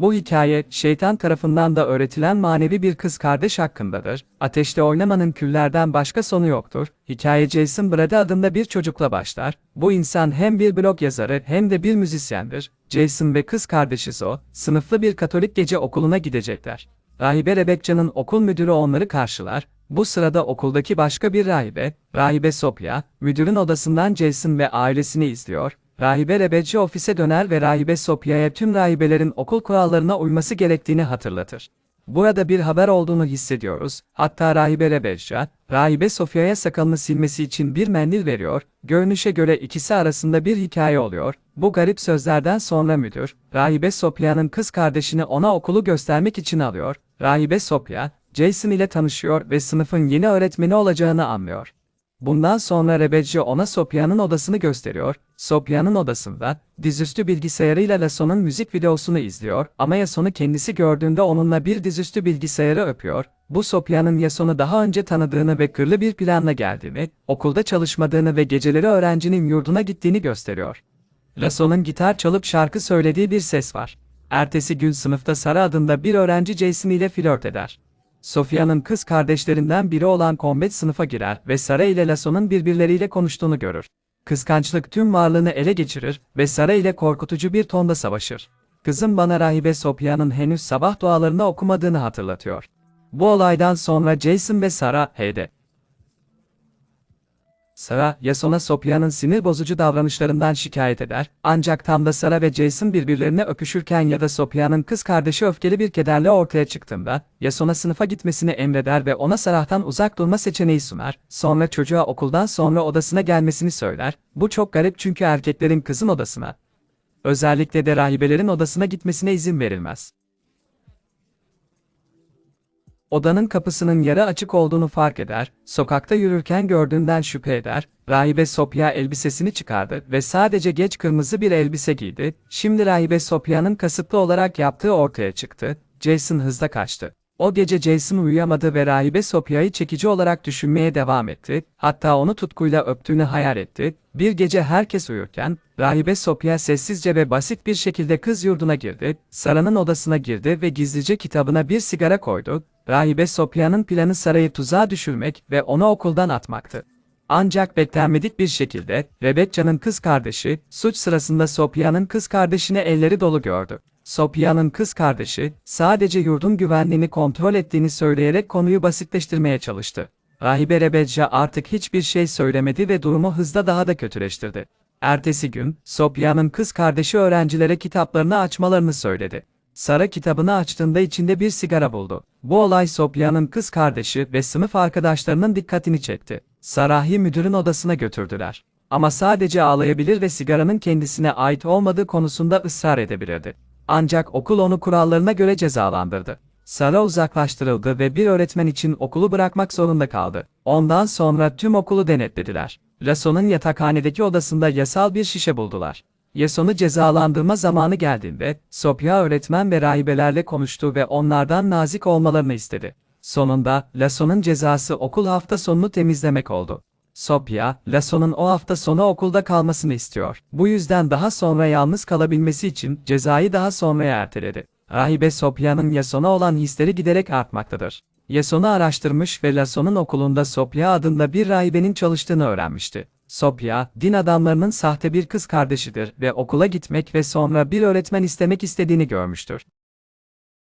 Bu hikaye, şeytan tarafından da öğretilen manevi bir kız kardeş hakkındadır. Ateşte oynamanın küllerden başka sonu yoktur. Hikaye Jason Brady adında bir çocukla başlar. Bu insan hem bir blog yazarı hem de bir müzisyendir. Jason ve kız kardeşi Zo, sınıflı bir Katolik gece okuluna gidecekler. Rahibe Rebekca'nın okul müdürü onları karşılar. Bu sırada okuldaki başka bir rahibe, Rahibe Sopya, müdürün odasından Jason ve ailesini izliyor. Rahibe Rebecca ofise döner ve Rahibe Sopya'ya tüm rahibelerin okul kurallarına uyması gerektiğini hatırlatır. Burada bir haber olduğunu hissediyoruz. Hatta Rahibe Rebecca, Rahibe Sofya'ya sakalını silmesi için bir mendil veriyor. Görünüşe göre ikisi arasında bir hikaye oluyor. Bu garip sözlerden sonra müdür, Rahibe Sopya'nın kız kardeşini ona okulu göstermek için alıyor. Rahibe Sopya, Jason ile tanışıyor ve sınıfın yeni öğretmeni olacağını anlıyor. Bundan sonra Rebecca ona Sopya'nın odasını gösteriyor. Sopya'nın odasında, dizüstü bilgisayarıyla Lasso'nun müzik videosunu izliyor ama Yason'u kendisi gördüğünde onunla bir dizüstü bilgisayarı öpüyor. Bu Sopya'nın Yason'u daha önce tanıdığını ve kırlı bir planla geldiğini, okulda çalışmadığını ve geceleri öğrencinin yurduna gittiğini gösteriyor. Lasso'nun gitar çalıp şarkı söylediği bir ses var. Ertesi gün sınıfta Sara adında bir öğrenci Jason ile flört eder. Sophia'nın kız kardeşlerinden biri olan Combet sınıfa girer ve Sara ile Lasso'nun birbirleriyle konuştuğunu görür. Kıskançlık tüm varlığını ele geçirir ve Sara ile korkutucu bir tonda savaşır. Kızım bana rahibe Sophia'nın henüz sabah dualarını okumadığını hatırlatıyor. Bu olaydan sonra Jason ve Sara, H'de. Sara, Yason'a Sophia'nın sinir bozucu davranışlarından şikayet eder, ancak tam da Sara ve Jason birbirlerine öpüşürken ya da Sophia'nın kız kardeşi öfkeli bir kederle ortaya çıktığında, Yason'a sınıfa gitmesini emreder ve ona Sarah'tan uzak durma seçeneği sunar, sonra çocuğa okuldan sonra odasına gelmesini söyler, bu çok garip çünkü erkeklerin kızın odasına, özellikle de rahibelerin odasına gitmesine izin verilmez. Odanın kapısının yarı açık olduğunu fark eder, sokakta yürürken gördüğünden şüphe eder, rahibe Sopya elbisesini çıkardı ve sadece geç kırmızı bir elbise giydi, şimdi rahibe Sopya'nın kasıtlı olarak yaptığı ortaya çıktı, Jason hızla kaçtı. O gece Jason uyuyamadı ve rahibe Sopya'yı çekici olarak düşünmeye devam etti, hatta onu tutkuyla öptüğünü hayal etti. Bir gece herkes uyurken, rahibe Sopya sessizce ve basit bir şekilde kız yurduna girdi, Sara'nın odasına girdi ve gizlice kitabına bir sigara koydu. Rahibe Sopya'nın planı Sara'yı tuzağa düşürmek ve onu okuldan atmaktı. Ancak beklenmedik bir şekilde, Rebecca'nın kız kardeşi, suç sırasında Sopya'nın kız kardeşine elleri dolu gördü. Sopya'nın kız kardeşi, sadece yurdun güvenliğini kontrol ettiğini söyleyerek konuyu basitleştirmeye çalıştı. Rahibe Rebecca artık hiçbir şey söylemedi ve durumu hızla daha da kötüleştirdi. Ertesi gün, Sopya'nın kız kardeşi öğrencilere kitaplarını açmalarını söyledi. Sara kitabını açtığında içinde bir sigara buldu. Bu olay Sopya'nın kız kardeşi ve sınıf arkadaşlarının dikkatini çekti. Sarah'ı müdürün odasına götürdüler. Ama sadece ağlayabilir ve sigaranın kendisine ait olmadığı konusunda ısrar edebilirdi. Ancak okul onu kurallarına göre cezalandırdı. Sara uzaklaştırıldı ve bir öğretmen için okulu bırakmak zorunda kaldı. Ondan sonra tüm okulu denetlediler. Lasso'nun yatakhanedeki odasında yasal bir şişe buldular. Yason'u cezalandırma zamanı geldiğinde, Sopya öğretmen ve rahibelerle konuştu ve onlardan nazik olmalarını istedi. Sonunda, Lasso'nun cezası okul hafta sonunu temizlemek oldu. Sopya, Lasso'nun o hafta sonu okulda kalmasını istiyor. Bu yüzden daha sonra yalnız kalabilmesi için cezayı daha sonraya erteledi. Rahibe Sopya'nın Yason'a olan hisleri giderek artmaktadır. Yason'u araştırmış ve Lasso'nun okulunda Sopya adında bir rahibenin çalıştığını öğrenmişti. Sopya, din adamlarının sahte bir kız kardeşidir ve okula gitmek ve sonra bir öğretmen istemek istediğini görmüştür.